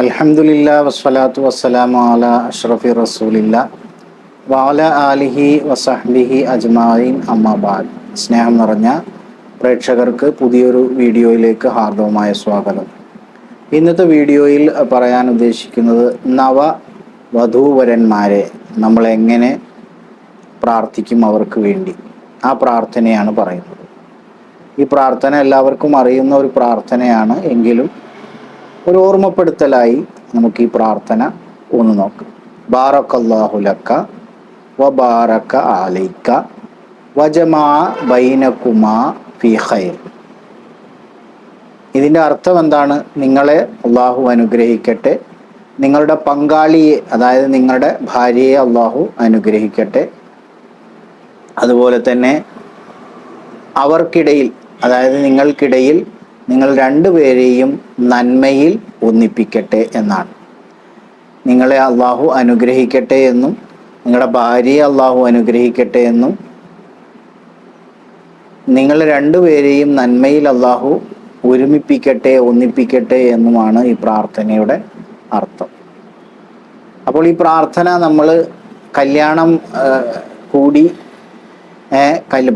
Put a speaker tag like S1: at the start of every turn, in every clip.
S1: അൽഹംദുലില്ലാ വസ്സലാത്തു വസ്സലാമു അല അഷ്റഫി റസൂലില്ല വാല ആലിഹി വസഹ്ബിഹി അജ്മായിൻ അമ്മാബാദ് സ്നേഹം നിറഞ്ഞ പ്രേക്ഷകർക്ക് പുതിയൊരു വീഡിയോയിലേക്ക് ഹാർദവമായ സ്വാഗതം. ഇന്നത്തെ വീഡിയോയിൽ പറയാൻ ഉദ്ദേശിക്കുന്നത് നവ വധൂവരന്മാരെ നമ്മൾ എങ്ങനെ പ്രാർത്ഥിക്കും അവർക്ക് വേണ്ടി. ആ പ്രാർത്ഥനയാണ് പറയുന്നത്. ഈ പ്രാർത്ഥന എല്ലാവർക്കും അറിയുന്ന ഒരു പ്രാർത്ഥനയാണ്. എങ്കിലും ഒരു ഓർമ്മപ്പെടുത്തലായി നമുക്ക് ഈ പ്രാർത്ഥന ഒന്ന് നോക്കാം. ബാറക്കല്ലാഹുലക്ക വ ബാറക്ക ആലൈക്ക വജമാ ബൈനക്കുമാ ഫി ഖൈർ. ഇതിന്റെ അർത്ഥം എന്താണ്? നിങ്ങളെ അള്ളാഹു അനുഗ്രഹിക്കട്ടെ. നിങ്ങളുടെ പങ്കാളിയെ അതായത് നിങ്ങളുടെ ഭാര്യയെ അള്ളാഹു അനുഗ്രഹിക്കട്ടെ. അതുപോലെ തന്നെ അവർക്കിടയിൽ അതായത് നിങ്ങൾക്കിടയിൽ നിങ്ങൾ രണ്ടുപേരെയും നന്മയിൽ ഒന്നിപ്പിക്കട്ടെ എന്നാണ്. നിങ്ങളെ അള്ളാഹു അനുഗ്രഹിക്കട്ടെ എന്നും നിങ്ങളുടെ ഭാര്യയെ അള്ളാഹു അനുഗ്രഹിക്കട്ടെ എന്നും നിങ്ങൾ രണ്ടുപേരെയും നന്മയിൽ അള്ളാഹു ഒരുമിപ്പിക്കട്ടെ ഒന്നിപ്പിക്കട്ടെ എന്നുമാണ് ഈ പ്രാർത്ഥനയുടെ അർത്ഥം. അപ്പോൾ ഈ പ്രാർത്ഥന നമ്മൾ കല്യാണം കൂടി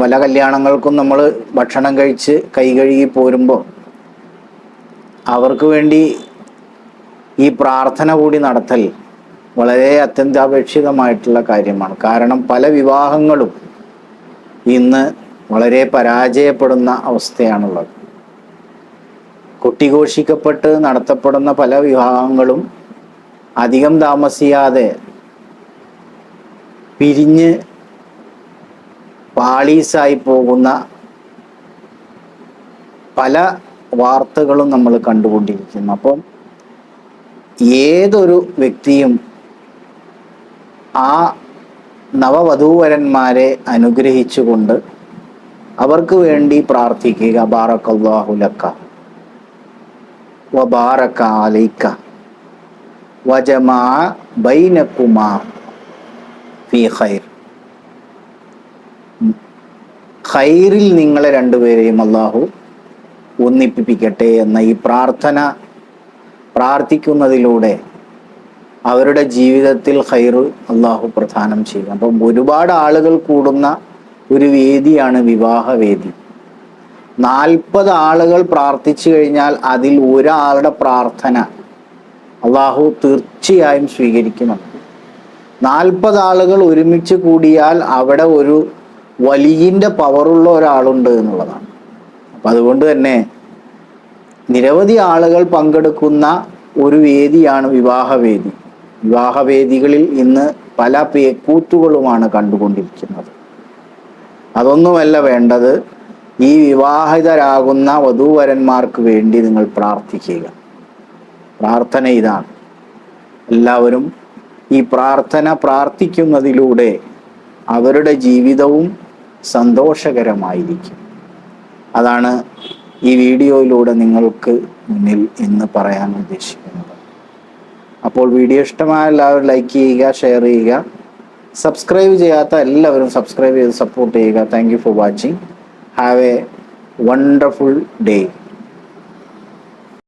S1: പല കല്യാണങ്ങൾക്കും നമ്മൾ ഭക്ഷണം കഴിച്ച് കൈ കഴുകി പോരുമ്പോൾ അവർക്ക് വേണ്ടി ഈ പ്രാർത്ഥന കൂടി നടത്തൽ വളരെ അത്യന്താപേക്ഷിതമായിട്ടുള്ള കാര്യമാണ്. കാരണം പല വിവാഹങ്ങളും ഇന്ന് വളരെ പരാജയപ്പെടുന്ന അവസ്ഥയാണുള്ളത്. കൊട്ടിഘോഷിക്കപ്പെട്ട് നടത്തപ്പെടുന്ന പല വിവാഹങ്ങളും അധികം താമസിയാതെ പിരിഞ്ഞ് പാളീസായി പോകുന്ന പല വാർത്തകളും നമ്മൾ കണ്ടുകൊണ്ടിരിക്കുന്നു. അപ്പം ഏതൊരു വ്യക്തിയും ആ നവവധൂവരന്മാരെ അനുഗ്രഹിച്ചുകൊണ്ട് അവർക്ക് വേണ്ടി പ്രാർത്ഥിക്കുക. ബാറക്കല്ലാഹുലക്ക വബാറക്ക അലൈക്ക. വജമാ ബൈനക്കുമാ ഫി ഖൈർ. ഖൈറിൽ നിങ്ങളെ രണ്ടുപേരെയും അള്ളാഹു ഒന്നിപ്പിക്കട്ടെ എന്ന ഈ പ്രാർത്ഥന പ്രാർത്ഥിക്കുന്നതിലൂടെ അവരുടെ ജീവിതത്തിൽ ഹൈറ് അള്ളാഹു പ്രധാനം ചെയ്യും അപ്പം ഒരുപാട് ആളുകൾ കൂടുന്ന ഒരു വേദിയാണ് വിവാഹവേദി നാൽപ്പത് ആളുകൾ പ്രാർത്ഥിച്ചു കഴിഞ്ഞാൽ അതിൽ ഒരാളുടെ പ്രാർത്ഥന അള്ളാഹു തീർച്ചയായും സ്വീകരിക്കുന്നുണ്ട് നാൽപ്പത് ആളുകൾ ഒരുമിച്ച് കൂടിയാൽ അവിടെ ഒരു വലിയന്റെ പവറുള്ള ഒരാളുണ്ട് എന്നുള്ളതാണ്. അപ്പം അതുകൊണ്ട് തന്നെ നിരവധി ആളുകൾ പങ്കെടുക്കുന്ന ഒരു വേദിയാണ് വിവാഹവേദി. വിവാഹവേദികളിൽ ഇന്ന് പല പേക്കൂത്തുകളുമാണ് കണ്ടുകൊണ്ടിരിക്കുന്നത്. അതൊന്നുമല്ല വേണ്ടത് ഈ വിവാഹിതരാകുന്ന വധൂവരന്മാർക്ക് വേണ്ടി നിങ്ങൾ പ്രാർത്ഥിക്കുക. പ്രാർത്ഥന ഇതാണ്. എല്ലാവരും ഈ പ്രാർത്ഥന പ്രാർത്ഥിക്കുന്നതിലൂടെ അവരുടെ ജീവിതവും സന്തോഷകരമായിരിക്കും. അതാണ് ഈ വീഡിയോയിലൂടെ നിങ്ങൾക്ക് മുന്നിൽ ഇന്ന് പറയാൻ ഉദ്ദേശിക്കുന്നത്. അപ്പോൾ വീഡിയോ ഇഷ്ടമായ എല്ലാവരും ലൈക്ക് ചെയ്യുക ഷെയർ ചെയ്യുക. സബ്സ്ക്രൈബ് ചെയ്യാത്ത എല്ലാവരും സബ്സ്ക്രൈബ് ചെയ്ത് സപ്പോർട്ട് ചെയ്യുക. Thank you for watching have a wonderful day